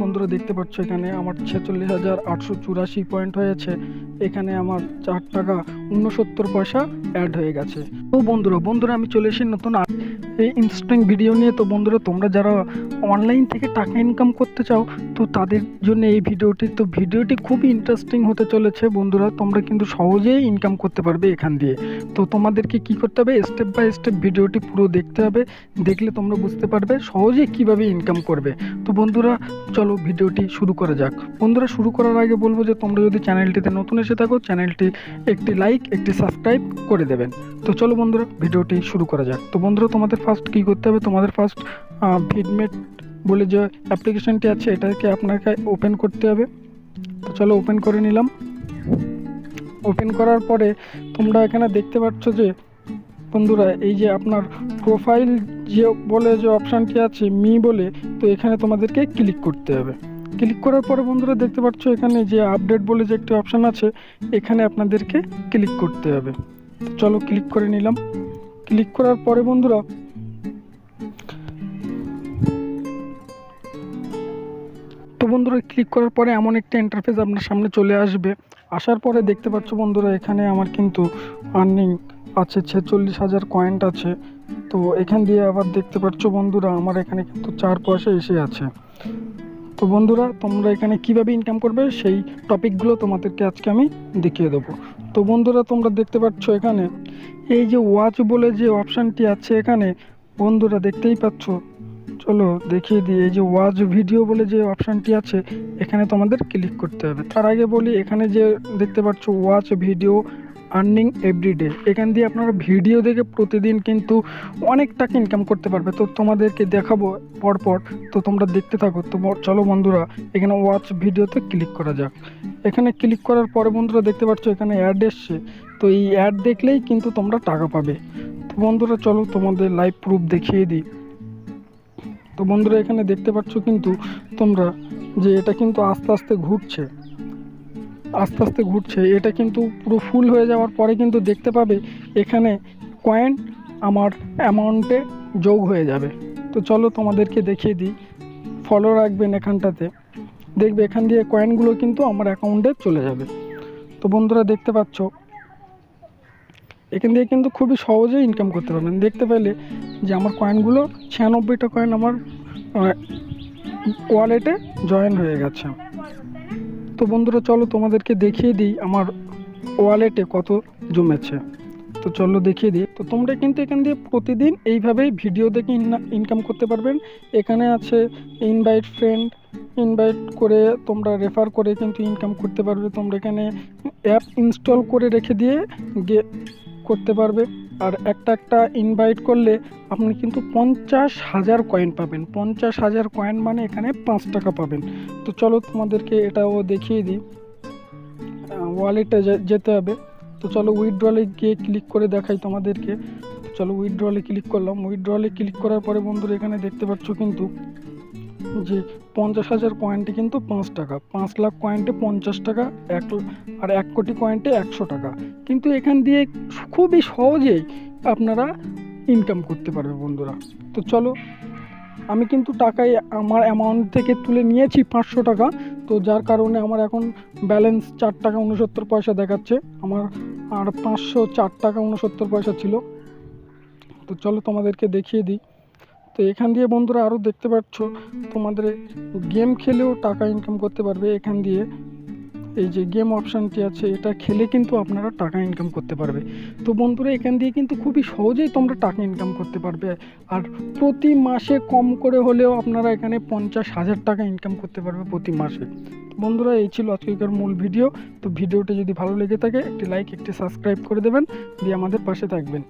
বন্ধুরা দেখতে পাচ্ছ এখানে আমার ছেচল্লিশ হাজার আটশো চুরাশি পয়েন্ট হয়েছে। এখানে আমার চার টাকা উনসত্তর পয়সা অ্যাড হয়ে গেছে। ও বন্ধুরা বন্ধুরা আমি চলে এসেছি নতুন এই ইনস্ট্যান্ট ভিডিও নিয়ে তো বন্ধুরা, তোমরা যারা অনলাইন থেকে টাকা ইনকাম করতে চাও, তো তাদের জন্য এই ভিডিওটি তো ভিডিওটি খুবই ইন্টারেস্টিং হতে চলেছে বন্ধুরা। তোমরা কিন্তু সহজেই ইনকাম করতে পারবে এখান দিয়ে। তো তোমাদেরকে কি করতে হবে স্টেপ বাই স্টেপ ভিডিওটি পুরো দেখতে হবে। দেখলে তোমরা বুঝতে পারবে সহজেই কীভাবে ইনকাম করবে। তো বন্ধুরা, চলো ভিডিওটি শুরু করা যাক। বন্ধুরা, শুরু করার আগে বলব যে, তোমরা যদি চ্যানেলটিতে নতুন এসে থাকো, চ্যানেলটি একটি লাইক একটি সাবস্ক্রাইব করে দেবেন। তো চলো বন্ধুরা ভিডিওটি শুরু করা যাক। তো বন্ধুরা, তোমাদের ফার্স্ট কী করতে হবে? তোমাদের ফার্স্ট ভিডমেট বলে যে অ্যাপ্লিকেশনটি আছে, এটাকে আপনাকে ওপেন করতে হবে। তো চলো ওপেন করে নিলাম। ওপেন করার পরে তোমরা এখানে দেখতে পাচ্ছ যে, বন্ধুরা, এই যে আপনার প্রোফাইল যে বলে যে অপশানটি আছে মি বলে, তো এখানে তোমাদেরকে ক্লিক করতে হবে। ক্লিক করার পরে বন্ধুরা দেখতে পাচ্ছ এখানে যে আপডেট বলে যে একটি অপশান আছে, এখানে আপনাদেরকে ক্লিক করতে হবে। চলো ক্লিক করে নিলাম। ক্লিক করার পরে বন্ধুরা বন্ধুরা ক্লিক করার পরে এমন একটা ইন্টারফেস আপনার সামনে চলে আসবে। আসার পরে দেখতে পাচ্ছ বন্ধুরা, এখানে আমার কিন্তু আর্নিং আছে, ছেচল্লিশ হাজার কয়েন্ট আছে। তো এখান দিয়ে আবার দেখতে পাচ্ছ বন্ধুরা, আমার এখানে কিন্তু চার পয়সা এসে আছে। তো বন্ধুরা, তোমরা এখানে কীভাবে ইনকাম করবে, সেই টপিকগুলো তোমাদেরকে আজকে আমি দেখিয়ে দেবো। তো বন্ধুরা, তোমরা দেখতে পাচ্ছ এখানে, এই যে ওয়াচ বলে যে অপশানটি আছে এখানে, বন্ধুরা দেখতেই পাচ্ছ চলো দেখিয়ে দিই, এই যে ওয়াচ ভিডিও বলে যে অপশানটি আছে, এখানে তোমাদের ক্লিক করতে হবে। তার আগে বলি, এখানে যে দেখতে পাচ্ছ ওয়াচ ভিডিও আর্নিং এভরিডে এখান দিয়ে আপনারা ভিডিও দেখে প্রতিদিন কিন্তু অনেক টাকা ইনকাম করতে পারবে। তো তোমাদেরকে দেখাবো পরপর, তো তোমরা দেখতে থাকো। তো চলো বন্ধুরা, এখানে ওয়াচ ভিডিওতে ক্লিক করা যাক। এখানে ক্লিক করার পরে বন্ধুরা দেখতে পাচ্ছ এখানে অ্যাড এসছে। তো এই অ্যাড দেখলেই কিন্তু তোমরা টাকা পাবে। তো বন্ধুরা চলো তোমাদের লাইভ প্রুফ দেখিয়ে দিই। তো বন্ধুরা, এখানে দেখতে পাচ্ছ কিন্তু তোমরা যে এটা কিন্তু আস্তে আস্তে ঘুরছে। আস্তে আস্তে ঘুরছে। এটা কিন্তু পুরো ফুল হয়ে যাওয়ার পরে কিন্তু দেখতে পাবে এখানে কয়েন আমার অ্যামাউন্টে যোগ হয়ে যাবে। তো চলো তোমাদেরকে দেখিয়ে দিই। ফলো রাখবেন এখানটাতে। দেখবে এখান দিয়ে কয়েনগুলো কিন্তু আমার অ্যাকাউন্টে চলে যাবে। তো বন্ধুরা, দেখতে পাচ্ছ এখান দিয়ে কিন্তু খুবই সহজেই ইনকাম করতে পারবেন। দেখতে পেলে যে আমার কয়েনগুলো ছিয়ানব্বইটা কয়েন আমার ওয়ালেটে জয়েন হয়ে গেছে। তো বন্ধুরা, চলো তোমাদেরকে দেখিয়ে দিই আমার ওয়ালেটে কত জমেছে। তো চলো দেখিয়ে দিই। তো তোমরা কিন্তু এখান দিয়ে প্রতিদিন এইভাবেই ভিডিও দেখে ইনকাম করতে পারবেন। এখানে আছে ইনভাইট ফ্রেন্ড ইনভাইট করে তোমরা রেফার করে কিন্তু ইনকাম করতে পারবে। তোমরা এখানে অ্যাপ ইনস্টল করে রেখে দিয়ে করতে পারবে। আর একটা একটা ইনভাইট করলে আপনি কিন্তু পঞ্চাশ হাজার কয়েন পাবেন। পঞ্চাশ হাজার কয়েন মানে এখানে পাঁচ টাকা পাবেন। তো চলো তোমাদেরকে এটাও দেখিয়ে দিই। ওয়ালেটে যেতে হবে। তো চলো উইথড্রলে গিয়ে ক্লিক করে দেখাই তোমাদেরকে। চলো উইথড্রলে ক্লিক করলাম। উইথড্রলে ক্লিক করার পরে বন্ধুরা এখানে দেখতে পাচ্ছ কিন্তু যে পঞ্চাশ হাজার কয়েনটি কিন্তু পাঁচ টাকা। পাঁচ লাখ কয়েন্টে পঞ্চাশ টাকা, এক আর এক কোটি কয়েন্টে একশো টাকা। কিন্তু এখান দিয়ে খুবই সহজেই আপনারা ইনকাম করতে পারবে বন্ধুরা। তো চলো, আমি কিন্তু টাকায় আমার অ্যামাউন্ট থেকে তুলে নিয়েছি পাঁচশো টাকা। তো যার কারণে আমার এখন ব্যালেন্স চার টাকা উনসত্তর পয়সা দেখাচ্ছে। আমার আর পাঁচশো চার টাকা উনসত্তর পয়সা ছিল। তো চলো তোমাদেরকে দেখিয়ে দিই। তো এখান দিয়ে বন্ধুরা আরও দেখতে পাচ্ছ, তোমাদের গেম খেলেও টাকা ইনকাম করতে পারবে এখান দিয়ে। এই যে গেম অপশানটি আছে, এটা খেলে কিন্তু আপনারা টাকা ইনকাম করতে পারবে। তো বন্ধুরা এখান দিয়ে কিন্তু খুবই সহজেই তোমরা টাকা ইনকাম করতে পারবে। আর প্রতি মাসে কম করে হলেও আপনারা এখানে পঞ্চাশ হাজার টাকা ইনকাম করতে পারবে প্রতি মাসে। বন্ধুরা এই ছিল আজকের মূল ভিডিও। তো ভিডিওটি যদি ভালো লেগে থাকে, একটি লাইক একটি সাবস্ক্রাইব করে দেবেন। দিয়ে আমাদের পাশে থাকবেন।